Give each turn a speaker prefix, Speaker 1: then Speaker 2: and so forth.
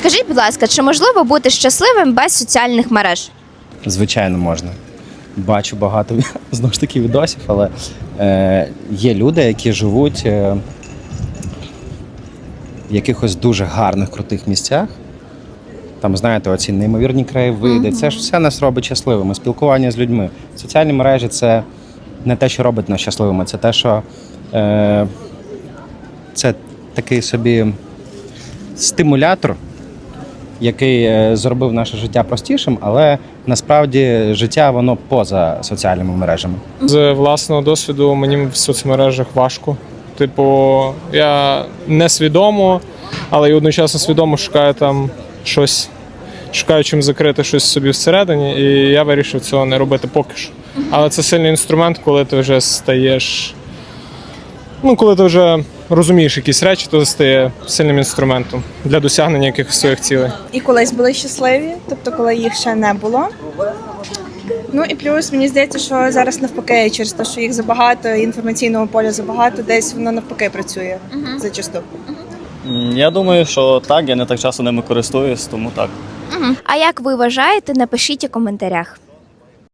Speaker 1: Скажіть, будь ласка, чи можливо бути щасливим без соціальних мереж?
Speaker 2: Звичайно, можна. Бачу багато знову ж таки відосів, але е, є люди, які живуть е, в якихось дуже гарних, крутих місцях. Там, знаєте, оці неймовірні краєвиди. Це ж все нас робить щасливими. Спілкування з людьми. Соціальні мережі це не те, що робить нас щасливими, це те, що е, це такий собі стимулятор, який е, зробив наше життя простішим, але насправді життя воно поза соціальними мережами.
Speaker 3: З власного досвіду мені в соцмережах важко. Типу, я несвідомо, але й одночасно свідомо шукаю там щось, шукаю чим закрити щось собі всередині, і я вирішив цього не робити поки що. Але це сильний інструмент, коли ти вже стаєш. Ну, коли ти вже розумієш якісь речі, то стає сильним інструментом для досягнення якихось своїх цілей.
Speaker 4: і колись були щасливі, тобто коли їх ще не було. Ну і плюс мені здається, що зараз навпаки, через те, що їх забагато, інформаційного поля забагато, десь воно навпаки працює зачасту.
Speaker 5: Я думаю, що так, я не так часто ними користуюсь, тому так.
Speaker 1: А як ви вважаєте, напишіть у коментарях.